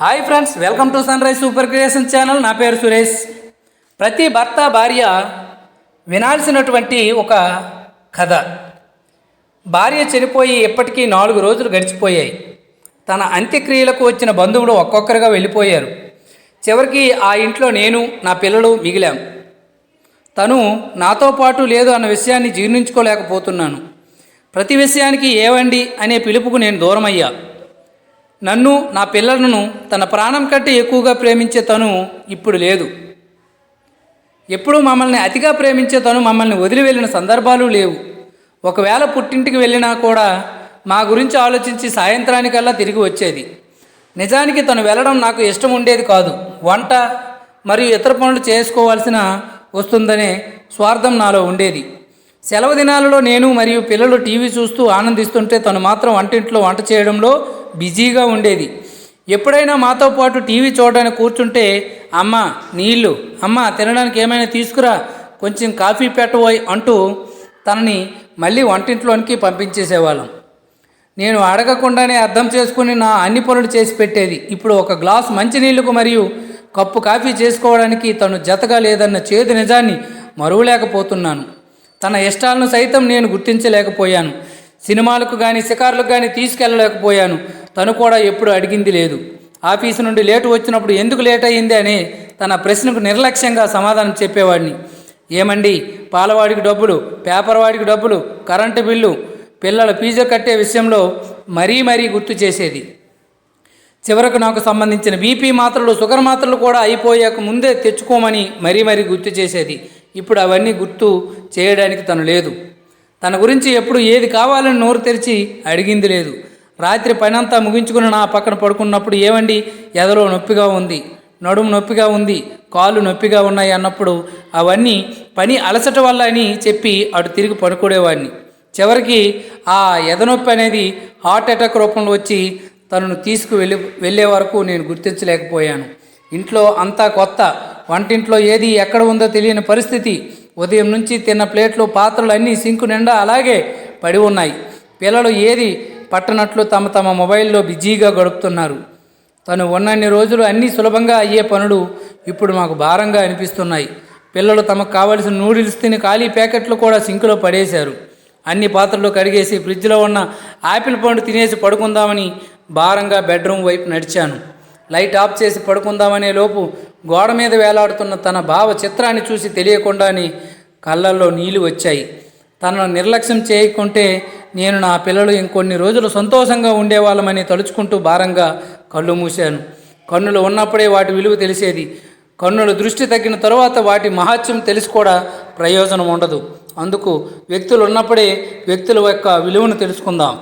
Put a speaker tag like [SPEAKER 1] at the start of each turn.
[SPEAKER 1] Hi friends welcome to sunrise super creation channel. నా పేరు సురేష్. ప్రతి భర్త భార్య వినాల్సినటువంటి ఒక కథ. భార్య చనిపోయి ఇప్పటికీ నాలుగు రోజులు గడిచిపోయాయి. తన అంత్యక్రియలకు వచ్చిన బంధువులు ఒక్కొక్కరుగా వెళ్ళిపోయారు. చివరికి ఆ ఇంట్లో నేను నా పిల్లలు మిగిలాం. తను నాతో పాటు లేదు అన్న విషయాన్ని జీర్ణించుకోలేకపోతున్నాను. ప్రతి విషయానికి ఏవండి అనే పిలుపుకు నేను దూరమయ్యా. నన్ను నా పిల్లలను తన ప్రాణం కంటే ఎక్కువగా ప్రేమించే తను ఇప్పుడు లేదు. ఎప్పుడూ మమ్మల్ని అతిగా ప్రేమించే తను మమ్మల్ని వదిలి వెళ్ళిన సందర్భాలు లేవు. ఒకవేళ పుట్టింటికి వెళ్ళినా కూడా మా గురించి ఆలోచించి సాయంత్రానికల్లా తిరిగి వచ్చేది. నిజానికి తను వెళ్ళడం నాకు ఇష్టం ఉండేది కాదు. వంట మరియు ఇతర పనులు చేసుకోవాల్సిన వస్తుందనే స్వార్థం నాలో ఉండేది. సెలవు దినాలలో నేను మరియు పిల్లలు టీవీ చూస్తూ ఆనందిస్తుంటే తను మాత్రం వంటింట్లో వంట చేయడంలో బిజీగా ఉండేది. ఎప్పుడైనా మాతో పాటు టీవీ చూడడానికి కూర్చుంటే అమ్మ నీళ్ళు అమ్మ తినడానికి ఏమైనా తీసుకురా కొంచెం కాఫీ పెట్టబోయ్ అంటూ తనని మళ్ళీ వంటింట్లోనికి పంపించేసేవాళ్ళం. నేను అడగకుండానే అర్థం చేసుకుని నా అన్ని పనులు చేసి పెట్టేది. ఇప్పుడు ఒక గ్లాస్ మంచినీళ్ళకు మరియు కప్పు కాఫీ చేసుకోవడానికి తను జతగా లేదన్న చేదు నిజాన్ని మరువలేకపోతున్నాను. తన ఇష్టాలను సైతం నేను గుర్తించలేకపోయాను. సినిమాలకు కానీ షికార్లకు కానీ తీసుకెళ్ళలేకపోయాను. తను కూడా ఎప్పుడు అడిగింది లేదు. ఆఫీసు నుండి లేటు వచ్చినప్పుడు ఎందుకు లేట్ అయ్యింది అనే తన ప్రశ్నకు నిర్లక్ష్యంగా సమాధానం చెప్పేవాడిని. ఏమండి పాలవాడికి డబ్బులు పేపర్ వాడికి డబ్బులు కరెంటు బిల్లు పిల్లల ఫీజు కట్టే విషయంలో మరీ మరీ గుర్తు చేసేది. చివరకు నాకు సంబంధించిన బీపీ మాత్రలు షుగర్ మాత్రలు కూడా అయిపోయాక ముందే తెచ్చుకోమని మరీ మరీ గుర్తు చేసేది. ఇప్పుడు అవన్నీ గుర్తు చేయడానికి తను లేదు. తన గురించి ఎప్పుడు ఏది కావాలని నోరు తెరిచి అడిగింది లేదు. రాత్రి పనంతా ముగించుకుని నా పక్కన పడుకున్నప్పుడు ఏమండి ఎదలో నొప్పిగా ఉంది నడుము నొప్పిగా ఉంది కాళ్ళు నొప్పిగా ఉన్నాయి అన్నప్పుడు అవన్నీ పని అలసట వల్ల అని చెప్పి అటు తిరిగి పడుకునేవాడిని చివరికి ఆ ఎదనొప్పి అనేది హార్ట్ అటాక్ రూపంలో వచ్చి తనను తీసుకు వెళ్ళి వెళ్ళే వరకు నేను గుర్తించలేకపోయాను. ఇంట్లో అంతా కొత్త వంటింట్లో ఏది ఎక్కడ ఉందో తెలియని పరిస్థితి. ఉదయం నుంచి తిన్న ప్లేట్లు పాత్రలు అన్నీ సింకు నిండా అలాగే పడి ఉన్నాయి. పిల్లలు ఏది పట్టనట్లు తమ తమ మొబైల్లో బిజీగా గడుపుతున్నారు. తను ఉన్నన్ని రోజులు అన్నీ సులభంగా అయ్యే పనులు ఇప్పుడు మాకు భారంగా అనిపిస్తున్నాయి. పిల్లలు తమకు కావలసిన నూడిల్స్ తిని ఖాళీ ప్యాకెట్లు కూడా సింకులో పడేశారు. అన్ని పాత్రలు కడిగేసి ఫ్రిడ్జ్లో ఉన్న ఆపిల్ పండు తినేసి పడుకుందామని భారంగా బెడ్రూమ్ వైపు నడిచాను. లైట్ ఆఫ్ చేసి పడుకుందామనే లోపు గోడ మీద వేలాడుతున్న తన భావ చిత్రాన్ని చూసి తెలియకుండానే కళ్ళల్లో నీళ్ళు వచ్చాయి. తనను నిర్లక్ష్యం చేయకుంటే నేను నా పిల్లలు ఇంకొన్ని రోజులు సంతోషంగా ఉండేవాళ్ళమని తలుచుకుంటూ భారంగా కళ్ళు మూశాను. కన్నులు ఉన్నప్పుడే వాటి విలువ తెలిసేది. కన్నుల దృష్టి తగ్గిన తరువాత వాటి మహత్యం తెలిసి కూడా ప్రయోజనం ఉండదు. అందుకు వ్యక్తులు ఉన్నప్పుడే వ్యక్తుల యొక్క విలువను తెలుసుకుందాం.